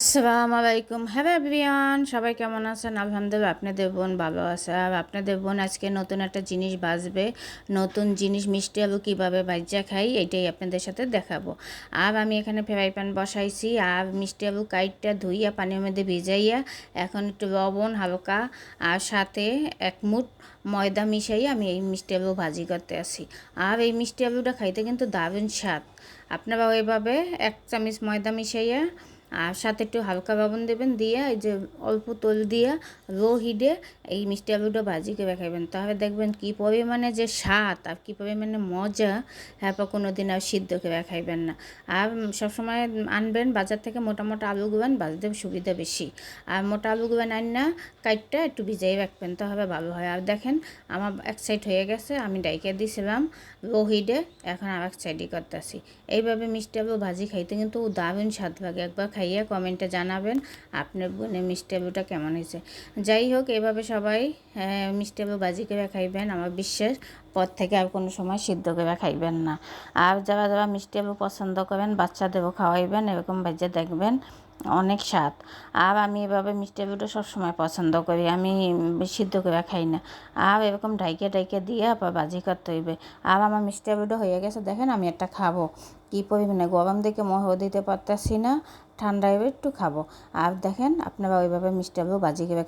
আসসালামু আলাইকুম। Hello everyone, সবাই কেমন আছেন? আলহামদুলিল্লাহ আপনাদের বোন ভালো আছে। আর আপনাদের বোন, আজকে নতুন একটা জিনিস বাজবে। নতুন জিনিস, মিষ্টি আলু কীভাবে বাজ্যা খাই, এটাই আপনাদের সাথে দেখাবো। আর আমি এখানে ফ্রাই প্যান বসাইছি। আর মিষ্টি আলু কাইটটা ধুইয়া, পানির মধ্যে ভিজাইয়া, এখন একটু লবণ হালকা আর সাথে এক মুঠ ময়দা মিশাই আমি এই মিষ্টি আলু ভাজি করতে আসি আর এই মিষ্টি আলুটা খাইতে কিন্তু দারুণ স্বাদ। আপনারা ওইভাবে এক চামচ ময়দা মিশাইয়া আর সাথে একটু হালকা লবণ দেবেন দিয়ে এই যে অল্প তেল দিয়ে লো হিডে এই মিষ্টি আলুটা ভাজি করে তাহলে দেখবেন কী পরিমাণে যে স্বাদ আর কী পরিমাণে মজা তারপর কোনো দিন আর সিদ্ধ করে খাইবেন না। আর সবসময় আনবেন, বাজার থেকে মোটা মোটা আলু গুবেন বাজতে সুবিধা বেশি। আর মোটা আলু গুবেন আন না, কাইটটা একটু ভিজাই রাখবেন, তাহলে ভালো হয়। আর দেখেন আমার এক সাইড হয়ে গেছে, আমি ডাইকে দিয়েছিলাম লো হিডে এখন আর এক সাইডই করতেছি। এইভাবে মিষ্টি আলু ভাজি খাইতে কিন্তু দারুণ স্বাদ লাগে। একবার খাইয়ে কমেন্টে জানাবেন আপনার বোনের মিষ্টি আলুটা কেমন হয়েছে। যাই হোক এভাবে সবাই হ্যাঁ, বাজি করে খাইবেন আমার বিশ্বাস পর থেকে আর কোনো সময় সিদ্ধ করে খাইবেন না। আর যারা যারা মিষ্টিবু পছন্দ করেন বাচ্চাদেরও খাওয়াইবেন এরকম ভেজে দেখবেন। অনেক স্বাদ। আর আমি এভাবে মিষ্টি আলুটা সবসময় পছন্দ করি, আমি সিদ্ধ করে খাই না। আর এরকম ডাইকে ডাইকে দিয়ে আবার বাজি করতে হইবে। আর আমার মিষ্টি আলুটা হয়ে গেছে, দেখেন আমি একটা খাব। কী পরিমাণে গরম দিকে মহ দিতে পারতেছি না ঠান্ডায় একটু খাব। আর দেখেন আপনারা ওইভাবে মিষ্টি আলু বাজি করে